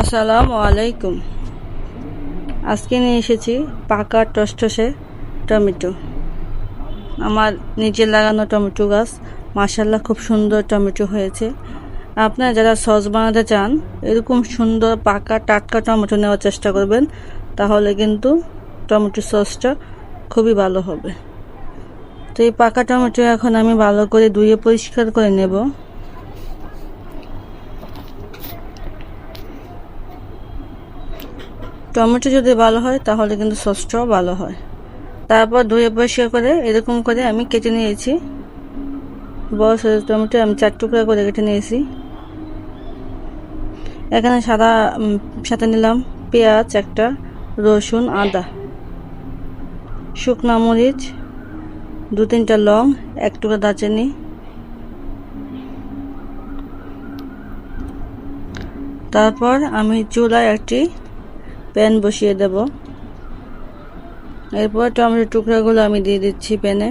আসসালামু আলাইকুম। আজকে নিয়ে এসেছি পাকা টসটসে টমেটো। আমার নিজের লাগানো টমেটো গাছ। মাসাল্লাহ খুব সুন্দর টমেটো হয়েছে। আপনারা যারা সস বানাতে চান, এরকম সুন্দর পাকা টাটকা টমেটো নেওয়ার চেষ্টা করবেন, তাহলে কিন্তু টমেটো সসটা খুবই ভালো হবে। তো এই পাকা টমেটো এখন আমি ভালো করে ধুয়ে পরিষ্কার করে নেব। টমেটো যদি ভালো হয়, তাহলে কিন্তু সসটাও ভালো হয়। তারপর ধুয়ে পরিষ্কার করে এরকম করে আমি কেটে নিয়েছি। বড় সাইজ টমেটো আমি চার টুকরা করে কেটে নিয়েছি। এখানে সাদা সাথে নিলাম পেঁয়াজ, একটা রসুন, আদা, শুকনা মরিচ, দু তিনটা লং, এক টুকরা দারচিনি। তারপর আমি চুলায় একটি প্যান বসিয়ে দেব। এরপর টমেটো টুকরাগুলো আমি দিয়ে দিচ্ছি প্যানে।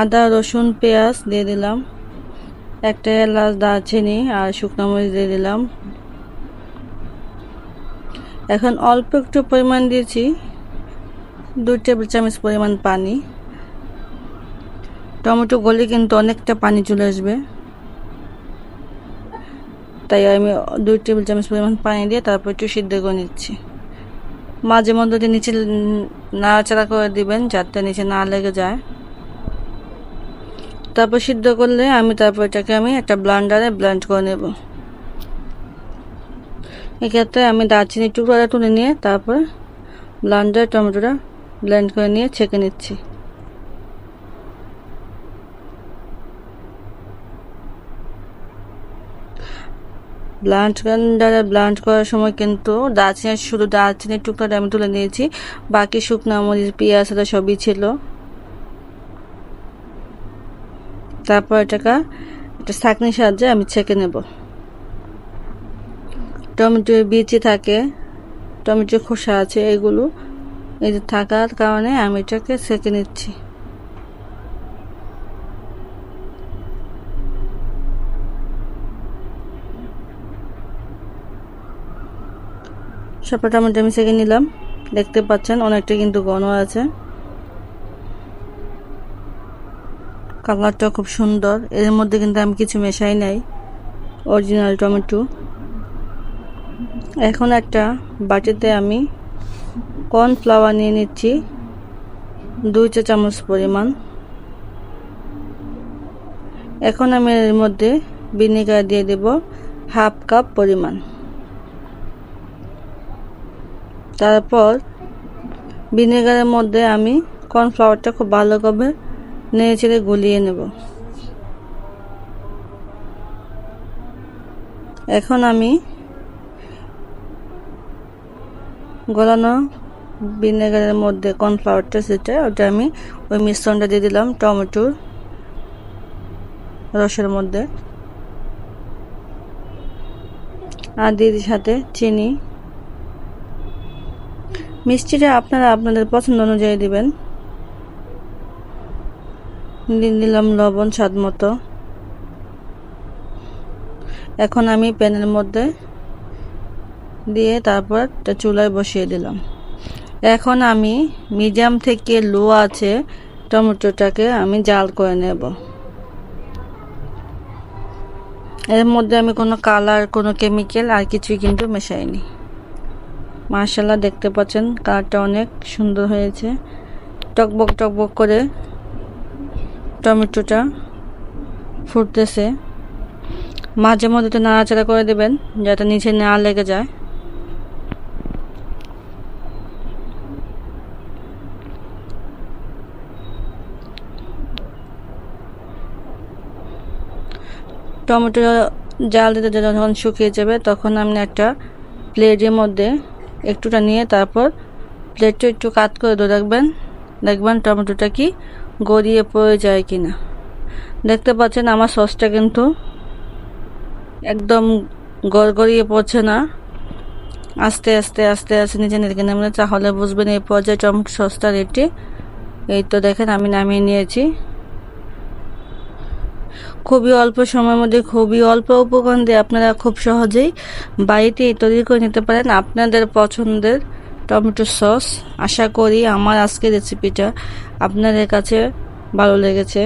আদা, রসুন, পেঁয়াজ দিয়ে দিলাম। একটা এলাচ, দারচিনি আর শুকনো মরিচ দিয়ে দিলাম। এখন অল্প একটু পরিমাণ দিয়েছি। দুই টেবিল চামচ পরিমাণ পানি। টমেটো গলে কিন্তু অনেকটা পানি চলে আসবে। তাই আমি দুই টেবিল চামচ পরিমাণ পানি দিয়ে তারপর একটু সিদ্ধ করে নিচ্ছি। মাঝে মধ্যে নিচে নাড়াচাড়া করে দিবেন যাতে নিচে না লেগে যায়। তারপর সিদ্ধ করলে আমি তারপর এটাকে আমি একটা ব্লান্ডারে ব্লান্ড করে নেব। এক্ষেত্রে আমি দারচিনি টুকরোটা তুলে নিয়ে তারপর ব্লান্ডার টমেটোটা ব্লেন্ড করে নিয়ে ছেঁকে নিচ্ছি। ব্লান্ড গ্রাইন্ডারে ব্লান্ড করার সময় কিন্তু দারচিনি শুধু দারচিনির টুকরাটা আমি তুলে নিয়েছি। বাকি শুকনো মরিচ, পেঁয়াজ এটা সবই ছিল। তারপর এটাকে একটা ছাঁকনির সাহায্যে আমি ছেঁকে নেব। টমেটোর বিচি থাকে, টমেটোর খোসা আছে এগুলো, এই থাকার কারণে আমি এটাকে ছেঁকে নিচ্ছি। সবটা টমেটো আমি ছেঁকে নিলাম। দেখতে পাচ্ছেন, অনেকটা কিন্তু ঘন আছে। কালারটা খুব সুন্দর। এর মধ্যে কিন্তু আমি কিছু মেশাই নাই। Original tomato. এখন একটা বাটিতে আমি কর্নফ্লাওয়ার নিয়ে নিচ্ছি। দুই চা চামচ পরিমাণ। এখন আমি এর মধ্যে ভিনেগার দিয়ে দেব হাফ কাপ পরিমাণ। তারপর ভিনেগারের মধ্যে আমি কর্নফ্লাওয়ারটা খুব ভালো করে নেড়ে চেড়ে গলিয়ে নেব। এখন আমি গলানো ভিনেগারের মধ্যে কর্নফ্লাওয়ারটা সেটা ওটা আমি ওই মিশ্রণটা দিয়ে দিলাম টমেটোর রসের মধ্যে। আর দিয়ে দিই সাথে চিনি। মিষ্টিটা আপনারা আপনাদের পছন্দ অনুযায়ী দিবেন। দিলাম লবণ স্বাদ মতো। এখন আমি প্যানের মধ্যে দিয়ে তারপর চুলায় বসিয়ে দিলাম। এখন আমি মিডিয়াম থেকে লো আছে টমেটোটাকে আমি জাল করে নেব। এর মধ্যে আমি কোনো কালার, কোনো কেমিক্যাল আর কিছুই কিন্তু মেশাইনি। মার্শাল্লাহ দেখতে পাচ্ছেন কালারটা অনেক সুন্দর হয়েছে। টকবক টকবক করে টমেটোটা ফুটতেছে। মাঝে মধ্যে তো নাড়াচাড়া করে দেবেন, যাতে নিচে না লেগে যায়। টমেটো জাল দিতে যখন শুকিয়ে যাবে, তখন আপনি একটা প্লেটের মধ্যে একটুটা নিয়ে তারপর প্লেটটা একটু কাত করে ধরে রাখবেন দেখবেন টমেটোটা কি গড়িয়ে পড়ে যায় কি না দেখতে পাচ্ছেন আমার সসটা কিন্তু একদম গড়গড়িয়ে পড়ছে না। আস্তে আস্তে আস্তে আস্তে নিচে নিচে নামলে তাহলে বুঝবেন এই পর্যায়ে টমেটো সসটা রেটে। এই তো দেখেন আমি নামিয়ে নিয়েছি। খুবই অল্প সময়ের মধ্যে খুবই অল্প উপকরণ দিয়ে আপনারা খুব সহজেই বাড়িতেই তৈরি করে নিতে পারেন। আপনাদের পছন্দের টমেটো সস, আশা করি আমার আজকের রেসিপিটা আপনাদের কাছে ভালো লেগেছে।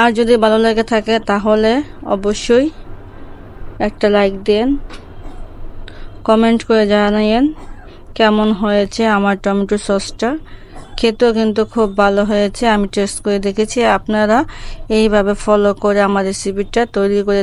আর যদি ভালো লেগে থাকে তাহলে অবশ্যই একটা লাইক দেন, কমেন্ট করে জানাইন কেমন হয়েছে আমার টমেটো সসটা। খেতেও কিন্তু খুব ভালো হয়েছে। আমি টেস্ট করে দেখেছি। আপনারা এইভাবে ফলো করে আমার রেসিপিটা তৈরি করে